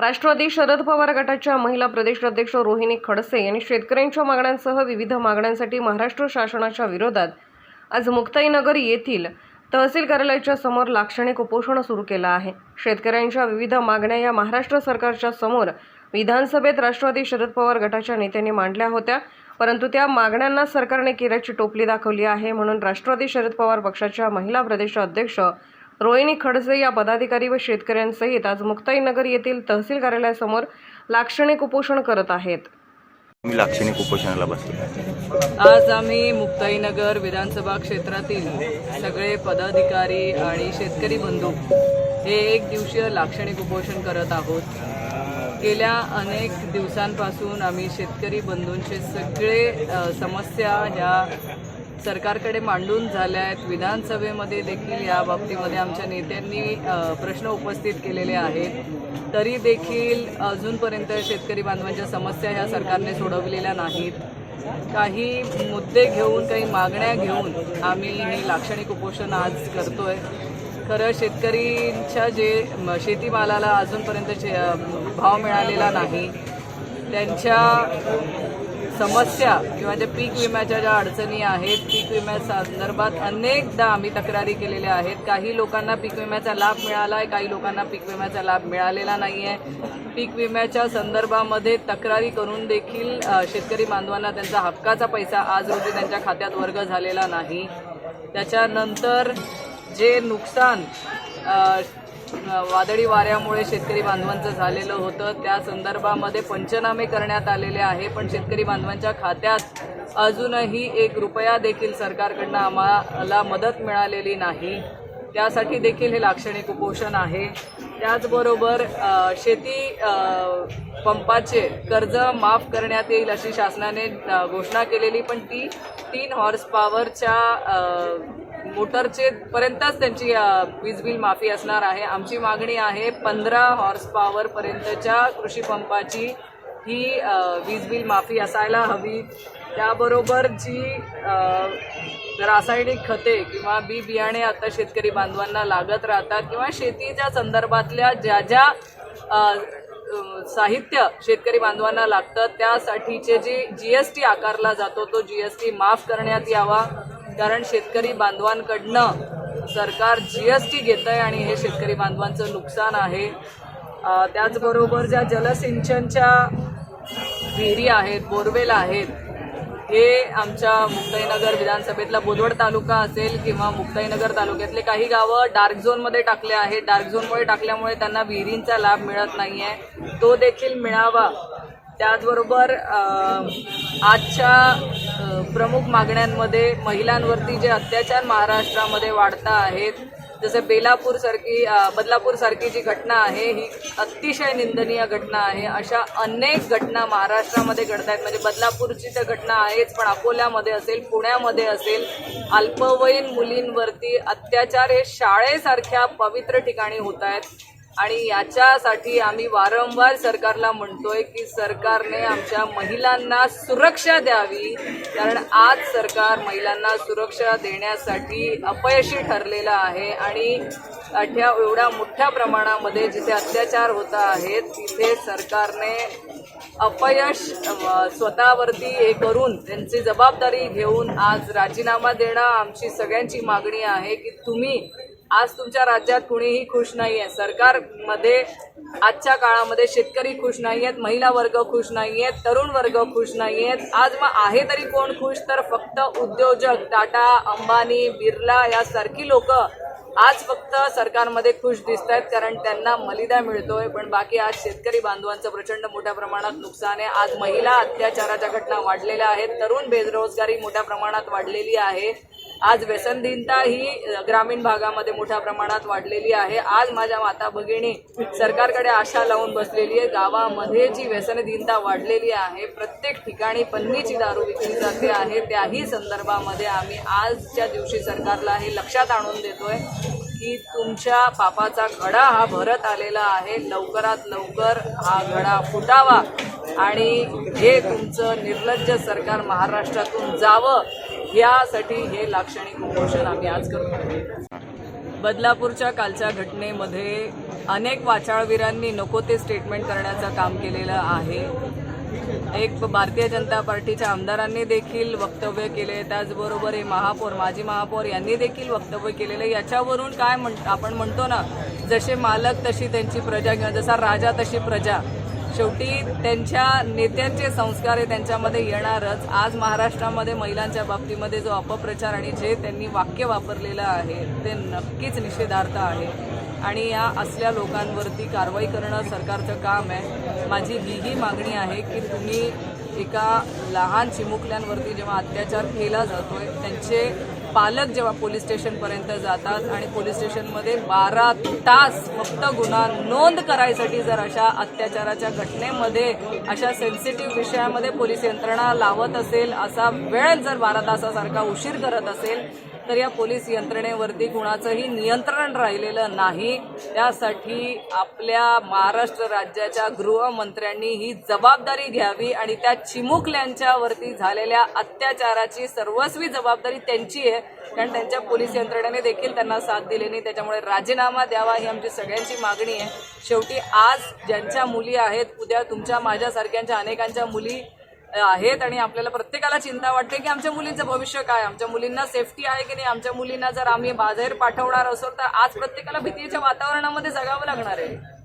राष्ट्रवादी शरद पवार गटाच्या महिला प्रदेश अध्यक्ष रोहिणी खडसे यांनी शेतकऱ्यांच्या मागण्यांसह विविध मागण्यांसाठी महाराष्ट्र शासनाच्या विरोधात आज मुक्ताईनगर येथील तहसील कार्यालयाच्या समोर लाक्षणिक उपोषण सुरू केलं आहे. शेतकऱ्यांच्या विविध मागण्या या महाराष्ट्र सरकारच्या समोर विधानसभेत राष्ट्रवादी शरद पवार गटाच्या नेत्यांनी मांडल्या होत्या परंतु त्या मागण्यांना सरकारने केल्याची टोपली दाखवली आहे म्हणून राष्ट्रवादी शरद पवार पक्षाच्या महिला प्रदेश अध्यक्ष रोहिणी खडसे या पदाधिकारी व शेतकऱ्यांसहित आज मुक्ताईनगर येथील तहसील कार्यालयासमोर लाक्षणिक उपोषण करत आहेत. मी लाक्षणिक उपोषणाला बसलो आज आम्ही मुक्ताईनगर विधानसभा क्षेत्रातील सगळे पदाधिकारी आणि शेतकरी बंधू हे एक दिवसीय लाक्षणिक उपोषण करत आहोत. गेल्या अनेक दिवसांपासून आम्ही शेतकरी बंधूंचे सगळे समस्या ह्या सरकारकडे मांडून झाल्या आहेत विधानसभेमध्ये देखील या बाबतीमध्ये आमच्या नेत्यांनी प्रश्न उपस्थित केलेले आहेत. तरी देखील अजूनपर्यंत शेतकरी बांधवांच्या समस्या ह्या सरकारने सोडवलेल्या नाहीत. काही मुद्दे घेऊन काही मागण्या घेऊन आम्ही हे लाक्षणिक उपोषण आज करतोय. खरं शेतकरींच्या जे शेतीमालाला अजूनपर्यंत शे- भाव मिळालेला नाही त्यांच्या समस्या किंवा ज्या पीक विम्याच्या ज्या अडचणी आहेत पीक विम्या संदर्भात अनेकदा आम्ही तक्रारी केलेल्या आहेत. काही लोकांना पीक विम्याचा लाभ मिळाला आहे काही लोकांना पीक विम्याचा लाभ मिळालेला नाही आहे पीक विम्याच्या संदर्भामध्ये तक्रारी करून देखील शेतकरी बांधवांना त्यांचा हक्काचा पैसा आज रोजी त्यांच्या खात्यात वर्ग झालेला नाही. त्याच्यानंतर जे नुकसान वादळी वाऱ्यामुळे शेतकरी बांधवांचं झालेलं होतं. त्या संदर्भामध्ये पंचनामे करण्यात आलेले आहे पण शेतकरी बांधवांच्या खात्यात अजूनही एक रुपया देखील सरकारकडनं आम्हाला मदत मिळालेली नाही. त्यासाठी देखील हे लाक्षणिक उपोषण आहे. त्याचबरोबर शेती पंपाचे कर्ज माफ करण्यात येईल अशी शासनाने घोषणा केलेली पण ती तीन हॉर्स पॉवरच्या मोटरचे पर्यंतच त्यांची वीज बिल माफी असणार आहे. आमची मागणी आहे पंधरा हॉर्स पॉवर पर्यंतच्या कृषी पंपाची ही वीज बिल माफी असायला हवी. त्याबरोबर जी रासायनिक खते किंवा बी बियाणे आता शेतकरी बांधवांना लागत राहतात किंवा शेतीच्या संदर्भातल्या ज्या ज्या साहित्य शेतकरी बांधवांना लागतं त्यासाठीचे जे जी एस टी आकारला जातो तो जी एस टी माफ करण्यात यावा. कारण शेतकरी बांधवांकडनं सरकार जी एस टी घेतं आहे आणि हे शेतकरी बांधवांचं नुकसान आहे. त्याचबरोबर ज्या जलसिंचनच्या विहिरी आहेत बोरवेल आहेत हे आमच्या मुक्ताईनगर विधानसभेतला बोदवड तालुका असेल किंवा मुक्ताईनगर तालुक्यातले काही गावं डार्क झोनमध्ये टाकले आहेत. डार्क झोनमुळे टाकल्यामुळे त्यांना विहिरींचा लाभ मिळत नाही आहे तो देखील मिळावा त्याचबरोबर आजच्या प्रमुख मागण्यांमध्ये महिलांवरती जे अत्याचार महाराष्ट्रामध्ये वाढता आहेत जसं बेलापूरसारखी बदलापूरसारखी जी घटना आहे ही अतिशय निंदनीय घटना आहे. अशा अनेक घटना महाराष्ट्रामध्ये घडत आहेत म्हणजे बदलापूरची तर घटना आहेच पण अकोल्यामध्ये असेल पुण्यामध्ये असेल अल्पवयीन मुलींवरती अत्याचार हे शाळेसारख्या पवित्र ठिकाणी होत आहेत. आणि याच्यासाठी आम्ही वारंवार सरकारला म्हणतोय की सरकारने आमच्या महिलांना सुरक्षा द्यावी. कारण आज सरकार महिलांना सुरक्षा देण्यासाठी अपयशी ठरलेलं आहे आणि अठ्या एवढ्या मोठ्या प्रमाणामध्ये जिथे अत्याचार होत आहेत तिथे सरकारने अपयश स्वतःवरती हे करून त्यांची जबाबदारी घेऊन आज राजीनामा देणं आमची सगळ्यांची मागणी आहे की तुम्ही आज तुमच्या राज्यात कुणीही खुश नाही आहे. सरकारमध्ये आजच्या काळामध्ये शेतकरी खुश नाही आहेत महिला वर्ग खुश नाही आहेत तरुण वर्ग खुश नाही आहेत. आज मग आहे तरी कोण खुश? तर फक्त उद्योजक टाटा अंबानी बिर्ला यासारखी लोक आज फक्त सरकारमध्ये खुश दिसत आहेत कारण त्यांना मलिदा मिळतोय. पण बाकी आज शेतकरी बांधवांचं प्रचंड मोठ्या प्रमाणात नुकसान आहे. आज महिला अत्याचाराच्या घटना वाढलेल्या आहेत. तरुण बेरोजगारी मोठ्या प्रमाणात वाढलेली आहे. आज व्यसनधीनता ही ग्रामीण भागामध्ये मोठ्या प्रमाणात वाढलेली आहे. आज माझ्या माता भगिनी सरकारकडे आशा लावून बसलेली आहे. गावामध्ये जी व्यसनधीनता वाढलेली आहे प्रत्येक ठिकाणी पन्नीची दारू विकली जाते आहे. त्याही संदर्भामध्ये आम्ही आजच्या दिवशी सरकारला हे लक्षात आणून देतोय की तुमच्या पापाचा घडा हा भरत आलेला आहे. लवकरात लवकर हा घडा फुटावा आणि हे तुमचं निर्लज्ज सरकार महाराष्ट्रातून जावं. यासाठी हे लाक्षणिक उपोषण आम्ही आज करतो बदलापूरच्या कालच्या घटनेमध्ये अनेक वाचाळवीरांनी नको ते स्टेटमेंट करण्याचं काम केलेलं आहे. एक भारतीय जनता पार्टीच्या आमदारांनी देखील वक्तव्य केले. त्याचबरोबर हे महापौर माजी महापौर यांनी देखील वक्तव्य केलेलं याच्यावरून काय म्हण आपण म्हणतो ना जसे मालक तशी त्यांची प्रजा किंवा जसा राजा तशी प्रजा. शेवटी त्यांच्या नेत्यांचे संस्कार हे त्यांच्यामध्ये येणारच. आज महाराष्ट्रामध्ये महिलांच्या बाबतीमध्ये जो अपप्रचार आणि जे त्यांनी वाक्य वापरलेलं आहे ते नक्कीच निषेधार्थ आहे. आणि या असल्या लोकांवरती कारवाई करणं सरकारचं काम आहे. माझी हीही मागणी आहे की तुम्ही एका लहान चिमुकल्यांवरती जेव्हा अत्याचार केला जातोय त्यांचे पालक जेव्हा पोलीस स्टेशनपर्यंत जातात आणि पोलीस स्टेशनमध्ये बारा तास फक्त गुन्हा नोंद करायसाठी जर अशा अत्याचाराच्या घटनेमध्ये अशा सेन्सिटिव्ह विषयामध्ये पोलीस यंत्रणा लावत असेल असा वेळ जर बारा तासासारखा उशीर करत असेल तर या पोलीस यंत्रणेवरती कुणाचंही नियंत्रण राहिलेलं नाही. त्यासाठी आपल्या महाराष्ट्र राज्याच्या गृहमंत्र्यांनी ही जबाबदारी घ्यावी आणि त्या चिमुकल्यांच्यावरती झालेल्या अत्याचाराची सर्वस्वी जबाबदारी त्यांची आहे. कारण त्यांच्या पोलीस यंत्रणेने देखील त्यांना साथ दिली नाही. त्याच्यामुळे राजीनामा द्यावा ही आमची सगळ्यांची मागणी आहे. शेवटी आज ज्यांच्या मुली आहेत उद्या तुमच्या माझ्यासारख्यांच्या अनेकांच्या मुली आहेत आणि आपल्याला प्रत्येकाला चिंता वाटते की आमच्या मुलींचं भविष्य काय? आमच्या मुलींना सेफ्टी आहे की नाही? आमच्या मुलींना जर आम्ही बाहेर पाठवणार असो तर आज प्रत्येकाला भीतीच्या वातावरणामध्ये जगावं लागणार आहे.